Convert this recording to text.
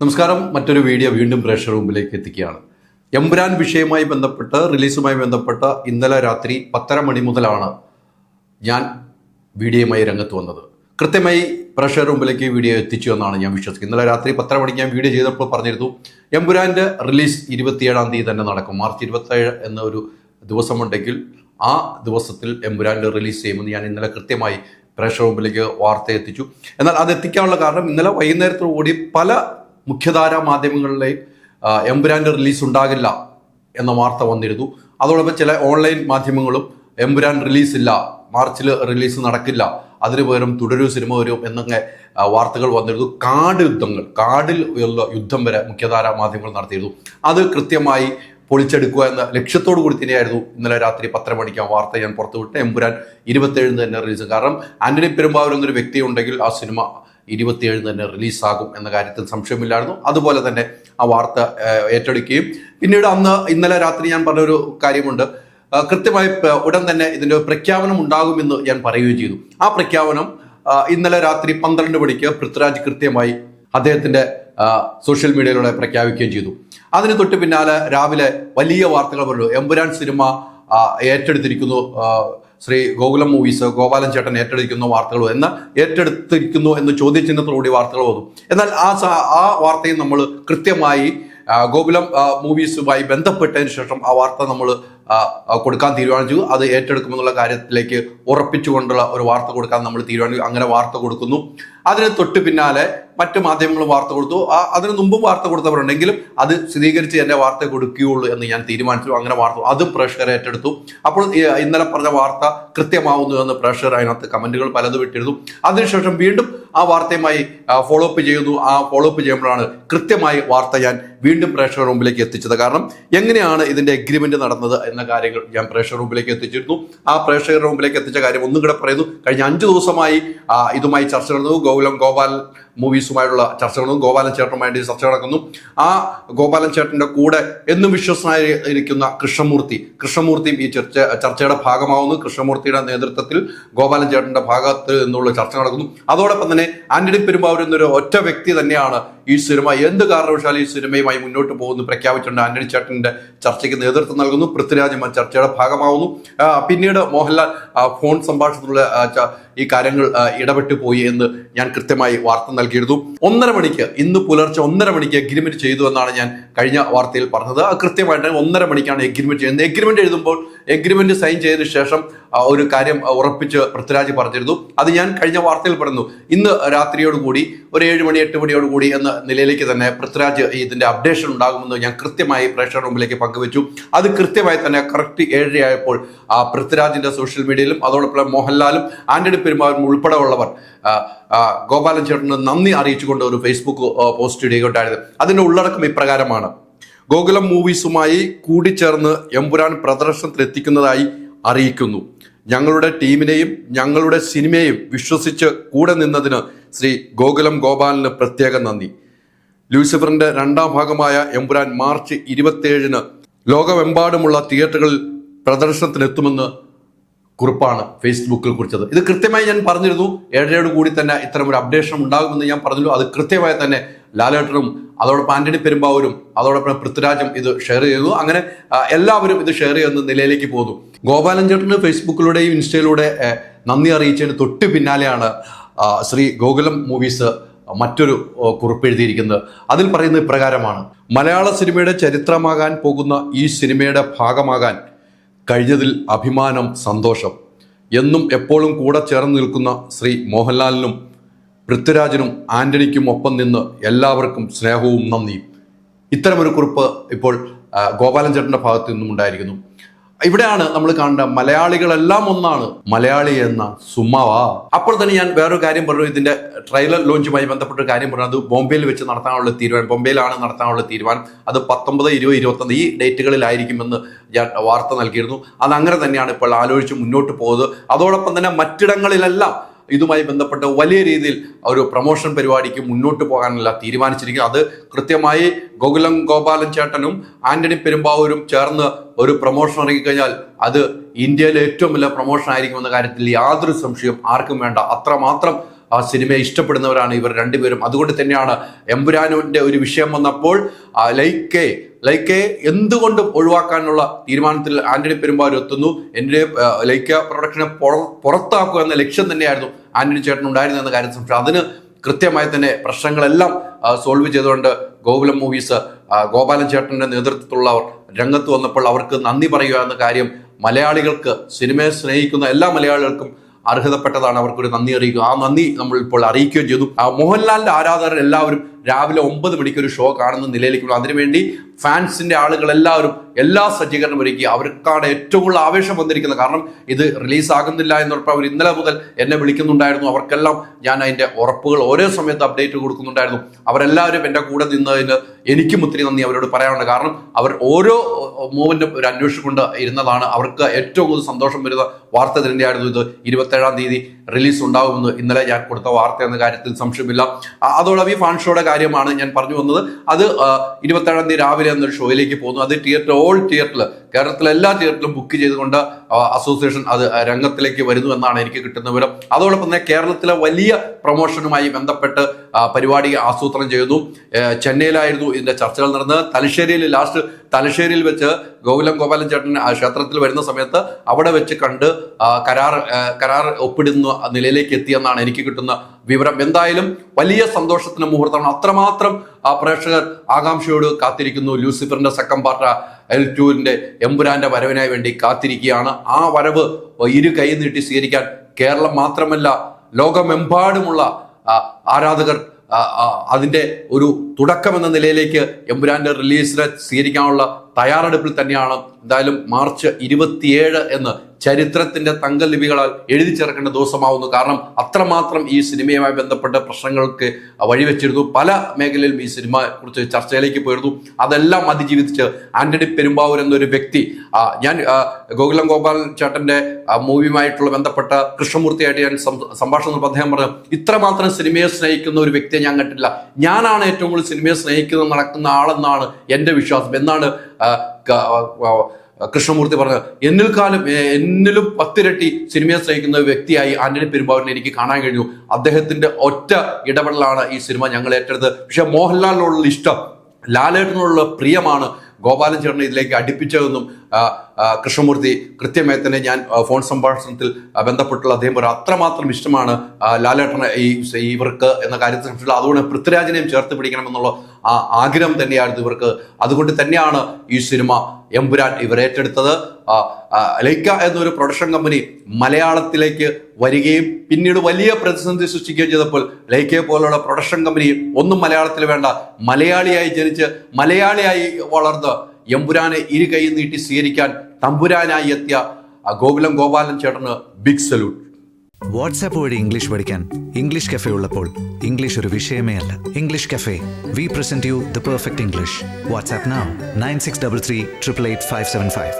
നമസ്കാരം. മറ്റൊരു വീഡിയോ വീണ്ടും പ്രേക്ഷക റൂമിലേക്ക് എത്തിക്കുകയാണ്. എംബ്രാൻ വിഷയവുമായി ബന്ധപ്പെട്ട് റിലീസുമായി ബന്ധപ്പെട്ട ഇന്നലെ രാത്രി പത്തര മണി മുതലാണ് ഞാൻ വീഡിയോയുമായി രംഗത്ത് വന്നത്. കൃത്യമായി പ്രേക്ഷക റൂമിലേക്ക് വീഡിയോ എത്തിച്ചു എന്നാണ് ഞാൻ വിശ്വസിക്കുന്നത്. ഇന്നലെ രാത്രി പത്തര മണിക്ക് ഞാൻ വീഡിയോ ചെയ്തപ്പോൾ പറഞ്ഞിരുന്നു എംബുരാന്റെ റിലീസ് ഇരുപത്തിയേഴാം തീയതി തന്നെ നടക്കും. മാർച്ച് ഇരുപത്തേഴ് എന്ന ഒരു ദിവസമുണ്ടെങ്കിൽ ആ ദിവസത്തിൽ എംബുരാന്റെ റിലീസ് ചെയ്യുമെന്ന് ഞാൻ ഇന്നലെ കൃത്യമായി പ്രേക്ഷക റൂമിലേക്ക് വാർത്ത എത്തിച്ചു. എന്നാൽ അത് എത്തിക്കാനുള്ള കാരണം ഇന്നലെ വൈകുന്നേരത്തോടുകൂടി പല മുഖ്യധാരാ മാധ്യമങ്ങളിലെ എംബുരാന്റെ റിലീസ് ഉണ്ടാകില്ല എന്ന വാർത്ത വന്നിരുന്നു. അതോടൊപ്പം ചില ഓൺലൈൻ മാധ്യമങ്ങളും എംബുരാൻ റിലീസ് ഇല്ല മാർച്ചിൽ റിലീസ് നടക്കില്ല അതിനു പകരം തുടരൂ സിനിമ വരും എന്നൊക്കെ വാർത്തകൾ വന്നിരുന്നു. കാട് യുദ്ധങ്ങൾ കാടിൽ ഉള്ള യുദ്ധം വരെ മുഖ്യധാരാ മാധ്യമങ്ങൾ നടത്തിയിരുന്നു. അത് കൃത്യമായി പൊളിച്ചെടുക്കുക എന്ന ലക്ഷ്യത്തോടു കൂടി തന്നെയായിരുന്നു ഇന്നലെ രാത്രി പത്തര മണിക്ക് ആ വാർത്ത ഞാൻ പുറത്തുവിട്ട് എമ്പുരാൻ ഇരുപത്തേഴിന് തന്നെ റിലീസ്. കാരണം ആന്റണി പെരുമ്പാവൂർ എന്നൊരു വ്യക്തി ഉണ്ടെങ്കിൽ ആ സിനിമ ഇരുപത്തിയേഴിന് തന്നെ റിലീസാകും എന്ന കാര്യത്തിൽ സംശയമില്ലായിരുന്നു. അതുപോലെ തന്നെ ആ വാർത്ത ഏറ്റെടുക്കുകയും. പിന്നീട് അന്ന് ഇന്നലെ രാത്രി ഞാൻ പറഞ്ഞൊരു കാര്യമുണ്ട്. കൃത്യമായി ഉടൻ തന്നെ ഇതിന്റെ പ്രഖ്യാപനം ഉണ്ടാകുമെന്ന് ഞാൻ പറയുകയും ചെയ്തു. ആ പ്രഖ്യാപനം ഇന്നലെ രാത്രി പന്ത്രണ്ട് മണിക്ക് പൃഥ്വിരാജ് കൃത്യമായി അദ്ദേഹത്തിന്റെ സോഷ്യൽ മീഡിയയിലൂടെ പ്രഖ്യാപിക്കുകയും ചെയ്തു. അതിന് തൊട്ട് പിന്നാലെ രാവിലെ വലിയ വാർത്തകൾ പറഞ്ഞു എമ്പുരാൻ സിനിമ ഏറ്റെടുത്തിരിക്കുന്നു ശ്രീ ഗോകുലം മൂവീസ് ഗോപാലൻ ചേട്ടൻ ഏറ്റെടുക്കുന്ന വാർത്തകൾ എന്ന് ഏറ്റെടുത്തിരിക്കുന്നു എന്ന് ചോദ്യചിഹ്നത്തിലൂടെ വാർത്തകൾ വന്നു. എന്നാൽ ആ ആ വാർത്തയും നമ്മൾ കൃത്യമായി ഗോകുലം മൂവീസുമായി ബന്ധപ്പെട്ടതിന് ശേഷം ആ വാർത്ത നമ്മൾ കൊടുക്കാൻ തീരുമാനിച്ചു. അത് ഏറ്റെടുക്കുമെന്നുള്ള കാര്യത്തിലേക്ക് ഉറപ്പിച്ചുകൊണ്ടുള്ള ഒരു വാർത്ത കൊടുക്കാൻ നമ്മൾ തീരുമാനിച്ചു. അങ്ങനെ വാർത്ത കൊടുക്കുന്നു. അതിന് തൊട്ട് പിന്നാലെ മറ്റു മാധ്യമങ്ങളും വാർത്ത കൊടുത്തു. ആ അതിനു മുമ്പും വാർത്ത കൊടുത്തവരുണ്ടെങ്കിലും അത് സ്ഥിരീകരിച്ച് എന്നെ വാർത്ത കൊടുക്കുകയുള്ളൂ എന്ന് ഞാൻ തീരുമാനിച്ചു. അങ്ങനെ വാർത്ത അത് പ്രേക്ഷകർ ഏറ്റെടുത്തു. അപ്പോൾ ഇന്നലെ പറഞ്ഞ വാർത്ത കൃത്യമാവുന്നു എന്ന് പ്രേക്ഷകർ അതിനകത്ത് കമന്റുകൾ പലതും ഇട്ടിരുന്നു. അതിനുശേഷം വീണ്ടും ആ വാർത്തയുമായി ഫോളോ അപ്പ് ചെയ്യുന്നു. ആ ഫോളോ അപ്പ് ചെയ്യുമ്പോഴാണ് കൃത്യമായി വാർത്ത ഞാൻ വീണ്ടും പ്രേക്ഷകർ മുമ്പിലേക്ക് എത്തിച്ചത്. കാരണം എങ്ങനെയാണ് ഇതിന്റെ എഗ്രിമെന്റ് നടന്നത് എന്ന കാര്യങ്ങൾ ഞാൻ പ്രേക്ഷകർ മുമ്പിലേക്ക് എത്തിച്ചിരുന്നു. ആ പ്രേക്ഷകരുടെ മുമ്പിലേക്ക് എത്തിച്ച കാര്യം ഒന്നും കൂടെ പറയുന്നു. കഴിഞ്ഞ അഞ്ചു ദിവസമായി ഇതുമായി ചർച്ച നടന്നു. ഗോകുലം ഗോപാൽ മൂവീസുമായുള്ള ചർച്ചകളും ഗോപാലൻ ചേട്ടനുമായിട്ട് ചർച്ച നടക്കുന്നു. ആ ഗോപാലൻ ചേട്ടന്റെ കൂടെ എന്നും വിശ്വസനായിരിക്കുന്ന കൃഷ്ണമൂർത്തി. കൃഷ്ണമൂർത്തിയും ഈ ചർച്ച ചർച്ചയുടെ ഭാഗമാവുന്നു. കൃഷ്ണമൂർത്തിയുടെ നേതൃത്വത്തിൽ ഗോപാലൻ ചേട്ടന്റെ ഭാഗത്ത് നിന്നുള്ള ചർച്ച നടക്കുന്നു. അതോടൊപ്പം തന്നെ ആന്റണി പെരുമ്പാവൂർ എന്നൊരു ഒറ്റ വ്യക്തി തന്നെയാണ് ഈ സിനിമ എന്ത് കാരണവശാലും ഈ സിനിമയുമായി മുന്നോട്ട് പോകുന്നു പ്രഖ്യാപിച്ചുകൊണ്ട് ആന്റണി ചേട്ടന്റെ ചർച്ചയ്ക്ക് നേതൃത്വം നൽകുന്നു. പൃഥ്വിരാജ് ചർച്ചയുടെ ഭാഗമാവുന്നു. പിന്നീട് മോഹൻലാൽ ഫോൺ സംഭാഷണത്തിലുള്ള ഈ കാര്യങ്ങൾ ഇടപെട്ടു പോയി എന്ന് ഞാൻ കൃത്യമായി വാർത്ത നൽകിയിരുന്നു. ഒന്നര മണിക്ക് ഇന്ന് പുലർച്ചെ ഒന്നര മണിക്ക് എഗ്രിമെന്റ് ചെയ്തു എന്നാണ് ഞാൻ കഴിഞ്ഞ വാർത്തയിൽ പറഞ്ഞത്. കൃത്യമായിട്ട് ഒന്നര മണിക്കാണ് എഗ്രിമെന്റ് ചെയ്യുന്നത്. എഗ്രിമെന്റ് എഴുതുമ്പോൾ എഗ്രിമെന്റ് സൈൻ ചെയ്തതിനു ശേഷം ഒരു കാര്യം ഉറപ്പിച്ച് പൃഥ്വിരാജ് പറഞ്ഞിരുന്നു. അത് ഞാൻ കഴിഞ്ഞ വാർത്തയിൽ പറഞ്ഞു ഇന്ന് രാത്രിയോടുകൂടി ഒരു ഏഴ് മണി എട്ട് മണിയോടുകൂടി എന്ന നിലയിലേക്ക് തന്നെ പൃഥ്വിരാജ് ഇതിന്റെ അപ്ഡേഷൻ ഉണ്ടാകുമെന്ന് ഞാൻ കൃത്യമായി പ്രേക്ഷകരുടെ മുമ്പിലേക്ക് പങ്കുവച്ചു. അത് കൃത്യമായി തന്നെ കറക്റ്റ് ഏഴരയായപ്പോൾ ആ പൃഥ്വിരാജിന്റെ സോഷ്യൽ മീഡിയയിലും അതോടൊപ്പം മോഹൻലാലും ആന്റണി പെരുമാറും ഉൾപ്പെടെ ഉള്ളവർ ഗോപാലൻ ചേട്ടന് നന്ദി അറിയിച്ചുകൊണ്ട് ഒരു ഫേസ്ബുക്ക് പോസ്റ്റ് ഇടുകയുണ്ടായത്. അതിന്റെ ഉള്ളടക്കം ഇപ്രകാരമാണ്. ഗോകുലം മൂവീസുമായി കൂടിച്ചേർന്ന് എമ്പുരാൻ പ്രദർശനത്തിലെത്തിക്കുന്നതായി അറിയിക്കുന്നു. ഞങ്ങളുടെ ടീമിനെയും ഞങ്ങളുടെ സിനിമയെയും വിശ്വസിച്ച് കൂടെ നിന്നതിന് ശ്രീ ഗോകുലം ഗോപാലിന് പ്രത്യേക നന്ദി. ലൂസിഫറിന്റെ രണ്ടാം ഭാഗമായ എമ്പുരാൻ മാർച്ച് ഇരുപത്തിയേഴിന് ലോകമെമ്പാടുമുള്ള തിയേറ്ററുകളിൽ പ്രദർശനത്തിനെത്തുമെന്ന് കുറിപ്പാണ് ഫേസ്ബുക്കിൽ കുറിച്ചത്. ഇത് കൃത്യമായി ഞാൻ പറഞ്ഞിരുന്നു. ഏഴരയോട് കൂടി തന്നെ ഇത്തരം ഒരു അപ്ഡേഷൻ ഉണ്ടാകുമെന്ന് ഞാൻ പറഞ്ഞിരുന്നു. അത് കൃത്യമായി തന്നെ ലാലേട്ടനും അതോടൊപ്പം ആന്റണി പെരുമ്പാവൂരും അതോടൊപ്പം പൃഥ്വിരാജും ഇത് ഷെയർ ചെയ്തു. അങ്ങനെ എല്ലാവരും ഇത് ഷെയർ ചെയ്യുന്ന നിലയിലേക്ക് പോകുന്നു. ഗോപാലൻ ചേട്ടന് ഫേസ്ബുക്കിലൂടെയും ഇൻസ്റ്റയിലൂടെ നന്ദി അറിയിച്ചതിന് തൊട്ട് പിന്നാലെയാണ് ശ്രീ ഗോകുലം മൂവീസ് മറ്റൊരു കുറിപ്പ് എഴുതിയിരിക്കുന്നത് അതിൽ പറയുന്ന ഇപ്രകാരമാണ്. മലയാള സിനിമയുടെ ചരിത്രമാകാൻ പോകുന്ന ഈ സിനിമയുടെ ഭാഗമാകാൻ കഴിഞ്ഞതിൽ അഭിമാനം സന്തോഷം. എന്നും എപ്പോഴും കൂടെ ചേർന്ന് നിൽക്കുന്ന ശ്രീ മോഹൻലാലിനും പൃഥ്വിരാജിനും ആന്റണിക്കും ഒപ്പം നിന്ന് എല്ലാവർക്കും സ്നേഹവും നന്ദിയും ഇത്തരമൊരു കുറിപ്പ് ഇപ്പോൾ ഗോപാലൻ ചേട്ടന്റെ ഭാഗത്ത് നിന്നും ഉണ്ടായിരിക്കുന്നു. ഇവിടെയാണ് നമ്മൾ കാണേണ്ട മലയാളികളെല്ലാം ഒന്നാണ് മലയാളി എന്ന സുമ്മാവാ അപ്പോൾ തന്നെ ഞാൻ വേറൊരു കാര്യം പറഞ്ഞു. ഇതിന്റെ ട്രെയിലർ ലോഞ്ചുമായി ബന്ധപ്പെട്ട ഒരു കാര്യം പറഞ്ഞു. അത് ബോംബെയിൽ വെച്ച് നടത്താനുള്ള തീരുമാനം ബോംബെയിലാണ് നടത്താനുള്ള തീരുമാനം. അത് പത്തൊമ്പത് ഇരുപത് ഇരുപത്തൊന്ന് ഈ ഡേറ്റുകളിലായിരിക്കുമെന്ന് ഞാൻ വാർത്ത നൽകിയിരുന്നു. അത് അങ്ങനെ തന്നെയാണ് ഇപ്പോൾ ആലോചിച്ച് മുന്നോട്ട് പോകുന്നത്. അതോടൊപ്പം തന്നെ മറ്റിടങ്ങളിലെല്ലാം ഇതുമായി ബന്ധപ്പെട്ട് വലിയ രീതിയിൽ ഒരു പ്രൊമോഷൻ പരിപാടിക്ക് മുന്നോട്ട് പോകാനല്ല തീരുമാനിച്ചിരിക്കുന്നത് അത് കൃത്യമായി ഗോകുലം ഗോപാലൻ ചേട്ടനും ആന്റണി പെരുമ്പാവൂരും ചേർന്ന് ഒരു പ്രൊമോഷൻ ഇറങ്ങിക്കഴിഞ്ഞാൽ അത് ഇന്ത്യയിലെ ഏറ്റവും വലിയ പ്രൊമോഷൻ ആയിരിക്കുമെന്ന കാര്യത്തിൽ യാതൊരു സംശയവും ആർക്കും വേണ്ട. അത്രമാത്രം ആ സിനിമയെ ഇഷ്ടപ്പെടുന്നവരാണ് ഇവർ രണ്ടുപേരും. അതുകൊണ്ട് തന്നെയാണ് എമ്പുരാനുവിന്റെ ഒരു വിഷയം വന്നപ്പോൾ ലൈക്ക് ലൈക്കെ ലൈക്കെ എന്തുകൊണ്ടും ഒഴിവാക്കാനുള്ള തീരുമാനത്തിൽ ആന്റണി പെരുമ്പാർ എത്തുന്നു. എന്റെ ലൈക്ക പ്രൊഡക്ഷനെ പുറത്താക്കുക എന്ന ലക്ഷ്യം തന്നെയായിരുന്നു ആന്റണി ചേട്ടൻ ഉണ്ടായിരുന്നെന്ന കാര്യം സംശയം. അതിന് കൃത്യമായി തന്നെ പ്രശ്നങ്ങളെല്ലാം സോൾവ് ചെയ്തുകൊണ്ട് ഗോകുലം മൂവീസ് ഗോപാലൻ ചേട്ടന്റെ നേതൃത്വത്തിലുള്ളവർ രംഗത്ത് വന്നപ്പോൾ അവർക്ക് നന്ദി പറയുക എന്ന കാര്യം മലയാളികൾക്ക് സിനിമയെ സ്നേഹിക്കുന്ന എല്ലാ മലയാളികൾക്കും അർഹതപ്പെട്ടതാണ്. അവർക്കൊരു നന്ദി അറിയിക്കുക. ആ നന്ദി നമ്മൾ ഇപ്പോൾ അറിയിക്കുകയും ചെയ്തു. മോഹൻലാലിന്റെ ആരാധകർ എല്ലാവരും രാവിലെ ഒമ്പത് മണിക്ക് ഒരു ഷോ കാണുന്ന നിലയിലേക്ക്. അതിനുവേണ്ടി ഫാൻസിന്റെ ആളുകൾ എല്ലാവരും എല്ലാ സജ്ജീകരണം ഒരുക്കി അവർക്കാണ് ഏറ്റവും കൂടുതൽ ആവേശം വന്നിരിക്കുന്നത്. കാരണം ഇത് റിലീസ് ആകുന്നില്ല എന്നുറപ്പ് അവർ ഇന്നലെ മുതൽ എന്നെ വിളിക്കുന്നുണ്ടായിരുന്നു. അവർക്കെല്ലാം ഞാൻ അതിന്റെ ഉറപ്പുകൾ ഓരോ സമയത്ത് അപ്ഡേറ്റ് കൊടുക്കുന്നുണ്ടായിരുന്നു. അവരെല്ലാവരും എന്റെ കൂടെ നിന്നതിന് എനിക്കും ഒത്തിരി നന്ദി അവരോട് പറയാനുണ്ട്. കാരണം അവർ ഓരോ മൂവിനും ഒരു അന്വേഷിച്ചുകൊണ്ട് ഇരുന്നതാണ്. അവർക്ക് ഏറ്റവും കൂടുതൽ സന്തോഷം വരുന്ന വാർത്ത തന്നെയായിരുന്നു ഇത്. ഇരുപത്തേഴാം തീയതി റിലീസ് ഉണ്ടാകുമെന്ന് ഇന്നലെ ഞാൻ കൊടുത്ത വാർത്ത എന്ന കാര്യത്തിൽ സംശയമില്ല. അതോടൊപ്പം ഈ ഫാൻ ഷോയുടെ കാര്യമാണ് ഞാൻ പറഞ്ഞു വന്നത്. അത് ഇരുപത്തേഴാം തീയതി രാവിലെ എന്നൊരു ഷോയിലേക്ക് പോകുന്നു. അത് തിയേറ്റർ ഓൾ തിയേറ്ററിൽ കേരളത്തിലെ എല്ലാ തിയേറ്ററിലും ബുക്ക് ചെയ്തുകൊണ്ട് അസോസിയേഷൻ അത് രംഗത്തിലേക്ക് വരുന്നു എന്നാണ് എനിക്ക് കിട്ടുന്ന വിവരം. അതോടൊപ്പം തന്നെ കേരളത്തിലെ വലിയ പ്രൊമോഷനുമായി ബന്ധപ്പെട്ട് പരിപാടി ആസൂത്രണം ചെയ്തു. ചെന്നൈയിലായിരുന്നു ഇതിന്റെ ചർച്ചകൾ നടന്നത്. തലശ്ശേരിയിൽ ലാസ്റ്റ് തലശ്ശേരിയിൽ വെച്ച് ഗോകുലം ഗോപാലൻ ചേട്ടൻ ക്ഷേത്രത്തിൽ വരുന്ന സമയത്ത് അവിടെ വെച്ച് കണ്ട് കരാർ കരാർ ഒപ്പിടുന്ന നിലയിലേക്ക് എത്തിയെന്നാണ് എനിക്ക് കിട്ടുന്ന വിവരം. എന്തായാലും വലിയ സന്തോഷത്തിന് മുഹൂർത്തമാണ്. അത്രമാത്രം പ്രേക്ഷകർ ആകാംക്ഷയോട് കാത്തിരിക്കുന്നു. ലൂസിഫറിന്റെ സെക്കൻഡ് പാർട്ട എൽ ടുവിന്റെ എമ്പുരാന്റെ വരവിനായി വേണ്ടി കാത്തിരിക്കുകയാണ്. ആ വരവ് ഇരു കൈ നീട്ടി സ്വീകരിക്കാൻ കേരളം മാത്രമല്ല ലോകമെമ്പാടുമുള്ള ആരാധകർ അതിന്റെ ഒരു തുടക്കം എന്ന നിലയിലേക്ക് എമ്പുരാന്റെ റിലീസിനെ സ്വീകരിക്കാനുള്ള തയ്യാറെടുപ്പിൽ തന്നെയാണ് എന്തായാലും മാർച്ച് ഇരുപത്തിയേഴ് എന്ന് ചരിത്രത്തിന്റെ തങ്കലിപികളാൽ എഴുതി ചേർക്കേണ്ട ദിവസമാവുന്നു. കാരണം അത്രമാത്രം ഈ സിനിമയുമായി ബന്ധപ്പെട്ട പ്രശ്നങ്ങൾക്ക് വഴിവെച്ചിരുന്നു. പല മേഖലയിലും ഈ സിനിമ കുറിച്ച് ചർച്ചയിലേക്ക് പോയിരുന്നു. അതെല്ലാം അതിജീവിച്ച് ആന്റണി പെരുമ്പാവൂർ എന്നൊരു വ്യക്തി ഞാൻ ഗോകുലം ഗോപാൽ ചേട്ടന്റെ മൂവിയുമായിട്ടുള്ള ബന്ധപ്പെട്ട കൃഷ്ണമൂർത്തിയായിട്ട് ഞാൻ സംഭാഷണം അദ്ദേഹം പറഞ്ഞു ഇത്രമാത്രം സിനിമയെ സ്നേഹിക്കുന്ന ഒരു വ്യക്തിയെ ഞാൻ കണ്ടിട്ടില്ല. ഞാനാണ് ഏറ്റവും കൂടുതൽ സിനിമയെ സ്നേഹിക്കുന്നത് നടക്കുന്ന ആളെന്നാണ് എന്റെ വിശ്വാസം. എന്നാണ് കൃഷ്ണമൂർത്തി പറഞ്ഞത് എന്നിൽ കാലം എന്നിലും പത്തിരട്ടി സിനിമയെ സ്നേഹിക്കുന്ന വ്യക്തിയായി ആന്റണി പെരുമ്പാവൂരിനെ എനിക്ക് കാണാൻ കഴിഞ്ഞു. അദ്ദേഹത്തിന്റെ ഒറ്റ ഇടപെടലാണ് ഈ സിനിമ ഞങ്ങൾ ഏറ്റെടുത്തത്. പക്ഷെ മോഹൻലാലിനോടുള്ള ഇഷ്ടം ലാലേട്ടനോടുള്ള പ്രിയമാണ് ഗോപാലൻ ചേട്ടനെ ഇതിലേക്ക് അടുപ്പിച്ചതെന്നും കൃഷ്ണമൂർത്തി കൃത്യമായി തന്നെ ഞാൻ ഫോൺ സംഭാഷണത്തിൽ ബന്ധപ്പെട്ടുള്ള അദ്ദേഹം ഒരു അത്രമാത്രം ഇഷ്ടമാണ് ലാലേട്ടനെ ഈ ഇവർക്ക് എന്ന കാര്യത്തെ അതുകൊണ്ട് പൃഥ്വിരാജിനെയും ചേർത്ത് പിടിക്കണമെന്നുള്ള ആ ആഗ്രഹം തന്നെയായിരുന്നു ഇവർക്ക്. അതുകൊണ്ട് തന്നെയാണ് ഈ സിനിമ എമ്പുരാൻ ഇവർ ഏറ്റെടുത്തത്. ലൈക്ക എന്നൊരു പ്രൊഡക്ഷൻ കമ്പനി മലയാളത്തിലേക്ക് വരികയും പിന്നീട് വലിയ പ്രതിസന്ധി സൃഷ്ടിക്കുകയും ചെയ്തപ്പോൾ ലൈക്കയെ പോലുള്ള പ്രൊഡക്ഷൻ കമ്പനി ഒന്നും മലയാളത്തിൽ വേണ്ട മലയാളിയായി ജനിച്ച് മലയാളിയായി വളർന്ന് എമ്പുരാനെ ഇരു കൈ നീട്ടി സ്വീകരിക്കാൻ തമ്പുരാനായി എത്തിയ ഗോകുലം ഗോപാലൻ ചേട്ടന് ബിഗ് സല്യൂട്ട് വാട്സാപ്പ് വഴി ഇംഗ്ലീഷ് പഠിക്കാൻ ഇംഗ്ലീഷ് കഫേ ഉള്ളപ്പോൾ ഇംഗ്ലീഷ് ഒരു വിഷയമേ അല്ല. English cafe we present you the perfect English WhatsApp nine six double three triple eight five seven five